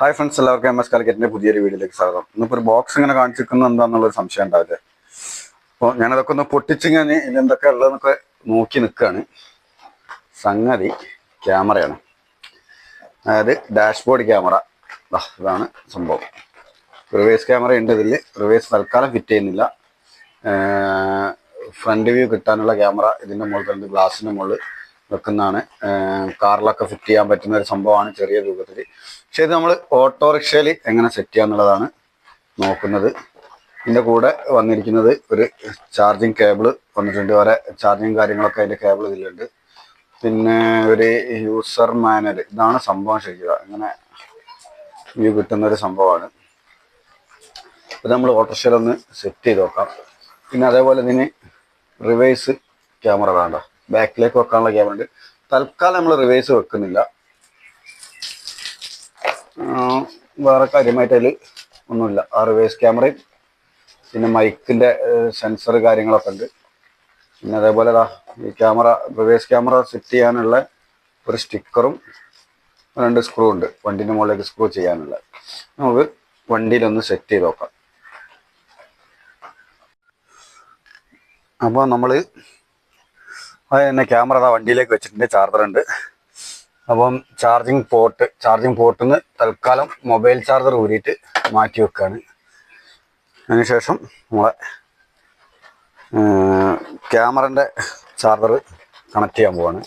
Hi friends എല്ലാവർക്കും M S കാലിക്കറ്റിന്റെ പുതിയൊരു വീഡിയോയിലേക്ക് സ്വാഗതം. ഇന്നിപ്പോൾ ഒരു ബോക്സ് ഇങ്ങനെ കാണിച്ചിരിക്കുന്നത് എന്താണെന്നുള്ളൊരു സംശയം ഉണ്ടാവില്ലേ. അപ്പോൾ ഞാനതൊക്കെ ഒന്ന് പൊട്ടിച്ചിങ്ങനെ ഇതിലെന്തൊക്കെ ഉള്ളതെന്നൊക്കെ നോക്കി നിൽക്കുകയാണ് സംഗതി ക്യാമറയാണ്. അതായത് ഡാഷ്ബോർഡ് ക്യാമറ. ഇതാണ് സംഭവം. റിവേഴ്സ് ക്യാമറ ഉണ്ട് ഇതിൽ റിവേഴ്സ് തൽക്കാലം ഫിറ്റ് ചെയ്യുന്നില്ല. ഫ്രണ്ട് വ്യൂ കിട്ടാനുള്ള ക്യാമറ ഇതിന്റെ മുകളിൽ ഗ്ലാസിന്റെ മുകളിൽ. വെക്കുന്നതാണ്. കാറിലൊക്കെ ഫിറ്റ് ചെയ്യാൻ പറ്റുന്ന ഒരു സംഭവമാണ് ചെറിയ രൂപത്തിൽ. പക്ഷേ ഇത് നമ്മൾ ഓട്ടോറിക്ഷയിൽ എങ്ങനെ സെറ്റ് ചെയ്യാന്നുള്ളതാണ് നോക്കുന്നത്. ഇതിന്റെ കൂടെ വന്നിരിക്കുന്നത് ഒരു ചാർജിങ് കേബിൾ വന്നിട്ടുണ്ട്. വേറെ ചാർജിങ് കാര്യങ്ങളൊക്കെ അതിന്റെ കേബിൾ ഇതിലുണ്ട്. പിന്നെ ഒരു യൂസർ മാനൽ. ഇതാണ് സംഭവം ശരിക്കുക അങ്ങനെ വ്യൂ കിട്ടുന്ന ഒരു സംഭവമാണ്. ഇത് നമ്മൾ ഓട്ടോറിക്ഷയിലൊന്ന് സെറ്റ് ചെയ്ത് നോക്കാം. പിന്നെ അതേപോലെ ഇതിന് റിവേഴ്സ് ക്യാമറ വേണ്ട. ബാക്കിലേക്ക് വെക്കാനുള്ള ക്യാമറ ഉണ്ട്. തൽക്കാലം നമ്മൾ റിവേഴ്സ് വെക്കുന്നില്ല. വേറെ കാര്യമായിട്ട് അതിൽ ഒന്നുമില്ല. ആ റിവേഴ്സ് ക്യാമറയും പിന്നെ മൈക്കിന്റെ സെൻസർ കാര്യങ്ങളൊക്കെ ഉണ്ട്. പിന്നെ അതേപോലെ ഈ ക്യാമറ റിവേഴ്സ് ക്യാമറ സെറ്റ് ചെയ്യാനുള്ള ഒരു സ്റ്റിക്കറും രണ്ട് സ്ക്രൂ ഉണ്ട്. വണ്ടിന്റെ മുകളിലേക്ക് സ്ക്രൂ ചെയ്യാനുള്ള. നമുക്ക് വണ്ടിയിലൊന്ന് സെറ്റ് ചെയ്ത് നോക്കാം. അപ്പോൾ നമ്മൾ അത് തന്നെ ക്യാമറ അതാ വണ്ടിയിലേക്ക് വെച്ചിട്ടുണ്ട്. ചാർജർ ഉണ്ട്. അപ്പം ചാർജിങ് പോർട്ട് ചാർജിങ് പോർട്ടിൽ നിന്ന് തൽക്കാലം മൊബൈൽ ചാർജർ ഊരിയിട്ട് മാറ്റി വെക്കുകയാണ് അതിനുശേഷം നമ്മളെ ക്യാമറന്റെ ചാർജർ കണക്ട് ചെയ്യാൻ പോവാണ്.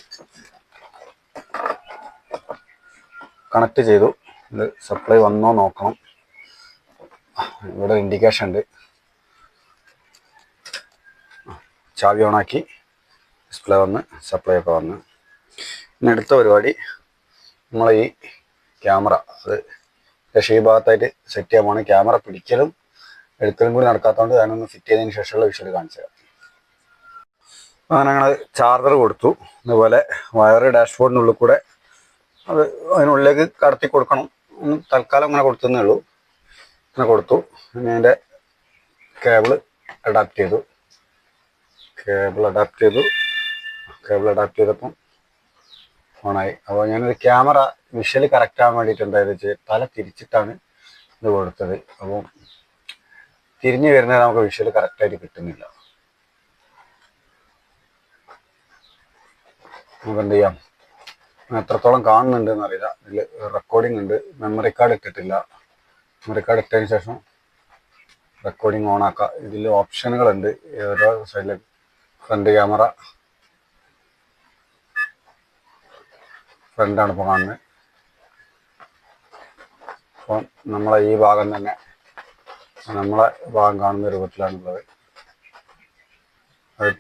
കണക്ട് ചെയ്തു. ഇത് സപ്ലൈ വന്നോ നോക്കണം. ഇവിടെ ഇൻഡിക്കേഷൻ ഉണ്ട്. ചാവി ഓണാക്കി. ഡിസ്പ്ലേ വന്ന് സപ്ലൈ ഒക്കെ വന്ന്. പിന്നെ അടുത്ത പരിപാടി നമ്മൾ ഈ ക്യാമറ. അത് രക്ഷീ ഭാഗത്തായിട്ട് സെറ്റ് ചെയ്യാൻ പോകണം ക്യാമറ പിടിക്കലും എടുക്കലും കൂടി നടക്കാത്തതുകൊണ്ട് ഞാനൊന്ന് ഫിറ്റ് ചെയ്തതിന് ശേഷമുള്ള വിഷ്വൽ കാണിച്ചു തരാം. അങ്ങനെ ഞങ്ങൾ ചാർജർ കൊടുത്തു. അതുപോലെ വയറ് ഡാഷ്ബോർഡിനുള്ളിൽ കൂടെ അത് അതിനുള്ളിലേക്ക് കടത്തി കൊടുക്കണം. ഒന്ന് തൽക്കാലം അങ്ങനെ കൊടുത്തതേ ഉള്ളൂ. അങ്ങനെ കൊടുത്തു. പിന്നെ അതിന്റെ കേബിൾ അഡാപ്റ്റ് ചെയ്തു. കേബിൾ അഡാപ്റ്റ് ചെയ്തു. കേബിൾ അഡാപ്റ്റ് ചെയ്തപ്പം ഓണായി അപ്പോൾ ഞാനൊരു ക്യാമറ വിഷ്വൽ കറക്റ്റ് ആവാൻ വേണ്ടിയിട്ട് എന്തായാലും തല തിരിച്ചിട്ടാണ് ഇത് കൊടുത്തത്. അപ്പോൾ തിരിഞ്ഞു വരുന്നത് നമുക്ക് വിഷ്വൽ കറക്റ്റായിട്ട് കിട്ടുന്നില്ല. നമുക്ക് എന്ത് ചെയ്യാം? എത്രത്തോളം കാണുന്നുണ്ട് എന്നറിയില്ല. ഇതിൽ റെക്കോർഡിംഗ് ഉണ്ട്. മെമ്മറി കാർഡ് ഇട്ടിട്ടില്ല. മെമ്മറി കാർഡ് ഇട്ടതിന് ശേഷം റെക്കോർഡിംഗ് ഓൺ ആക്കാം. ഇതിൽ ഓപ്ഷനുകളുണ്ട് ഓരോ സൈഡിൽ ഫ്രണ്ട് ക്യാമറ ഫ്രണ്ടാണ് ഇപ്പോൾ കാണുന്നത് അപ്പോൾ നമ്മളെ ഈ ഭാഗം തന്നെ നമ്മളെ ഭാഗം കാണുന്ന രൂപത്തിലാണുള്ളത്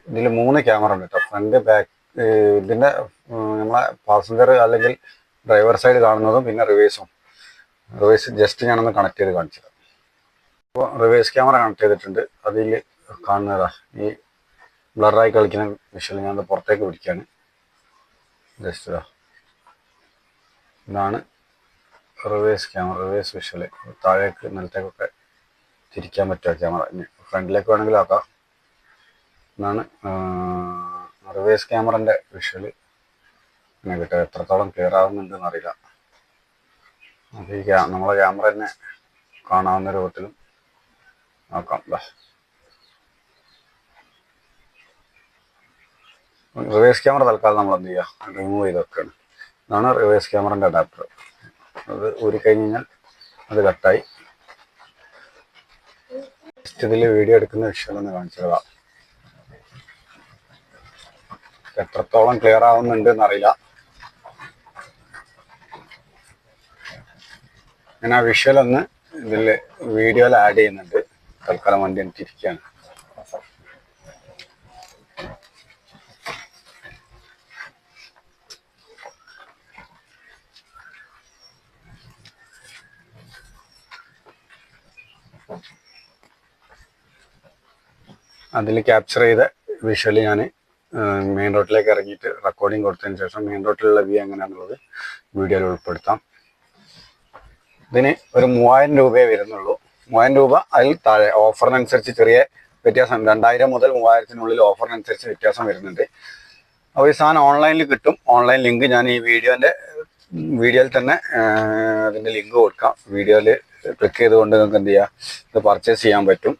ഇതിൽ മൂന്ന് ക്യാമറ ഉണ്ട് കേട്ടോ. ഫ്രണ്ട് ബാക്ക് ഇതിന്റെ നമ്മളെ പാസഞ്ചർ അല്ലെങ്കിൽ ഡ്രൈവർ സൈഡ് കാണുന്നതും പിന്നെ റിവേഴ്സും. റിവേഴ്സ് ജസ്റ്റ് ഞാനൊന്ന് കണക്ട് ചെയ്ത് കാണിച്ചത് അപ്പോൾ റിവേഴ്സ് ക്യാമറ കണക്ട് ചെയ്തിട്ടുണ്ട്. അതിൽ കാണുന്നതാ. ഈ ബ്ലറായി കളിക്കുന്ന വിഷ്വൽ ഞാനത് പുറത്തേക്ക് പിടിക്കുകയാണ് ജസ്റ്റ് ഇതാണ് റിവേഴ്സ് ക്യാമറ റിവേഴ്സ് വിഷ്വൽ താഴേക്ക് നിലത്തേക്കൊക്കെ തിരിക്കാൻ പറ്റുക ക്യാമറ ഇനി ഫ്രണ്ടിലേക്ക് വേണമെങ്കിലും ആക്കാം. ഇതാണ് റിവേഴ്സ് ക്യാമറന്റെ വിഷ്വൽ ഇങ്ങനെ കിട്ടുക എത്രത്തോളം ക്ലിയർ ആവുന്നുണ്ടെന്ന് അറിയില്ല. അപ്പോൾ ഈ ക്യാ നമ്മളെ ക്യാമറ തന്നെ കാണാവുന്ന രൂപത്തിലും നോക്കാം റിവേഴ്സ് ക്യാമറ തൽക്കാലം നമ്മൾ എന്ത് ചെയ്യുക റിമൂവ് ചെയ്ത് വെക്കുകയാണ് ഇതാണ് റിവേഴ്സ് ക്യാമറന്റെ അഡാപ്റ്റർ. അത് ഊരിക്കഴിഞ്ഞ് കഴിഞ്ഞാൽ അത് കട്ടായി. ഇതിൽ വീഡിയോ എടുക്കുന്ന വിഷയം ഒന്ന് കാണിച്ചതാ എത്രത്തോളം ക്ലിയർ ആവുന്നുണ്ട് എന്നറിയില്ല. ഞാൻ ആ വിഷ്വൽ ഒന്ന് ഇതിൽ വീഡിയോയിൽ ആഡ് ചെയ്യുന്നുണ്ട്. തൽക്കാലം വണ്ടി ഒന്ന് അതിൽ ക്യാപ്ചർ ചെയ്ത വിഷ്വലി ഞാൻ മെയിൻ റോഡിലേക്ക് ഇറങ്ങിയിട്ട് റെക്കോർഡിംഗ് കൊടുത്തതിന് ശേഷം മെയിൻ റോഡിലുള്ള വ്യൂ എങ്ങനെയാണുള്ളത് വീഡിയോയിൽ ഉൾപ്പെടുത്താം. ഇതിന് ഒരു മൂവായിരം രൂപയെ വരുന്നുള്ളൂ. മൂവായിരം രൂപ അതിൽ താഴെ ഓഫറിനനുസരിച്ച് ചെറിയ വ്യത്യാസം രണ്ടായിരം മുതൽ മൂവായിരത്തിനുള്ളിൽ ഓഫറിനനുസരിച്ച് വ്യത്യാസം വരുന്നുണ്ട്. അപ്പോൾ ഈ സാധനം ഓൺലൈനിൽ കിട്ടും. ഓൺലൈൻ ലിങ്ക് ഞാൻ ഈ വീഡിയോന്റെ വീഡിയോയിൽ തന്നെ അതിന്റെ ലിങ്ക് കൊടുക്കാം. വീഡിയോയിൽ ക്ലിക്ക് ചെയ്തുകൊണ്ട് നിങ്ങൾക്ക് എന്ത് ചെയ്യാം? ഇത് പർച്ചേസ് ചെയ്യാൻ പറ്റും.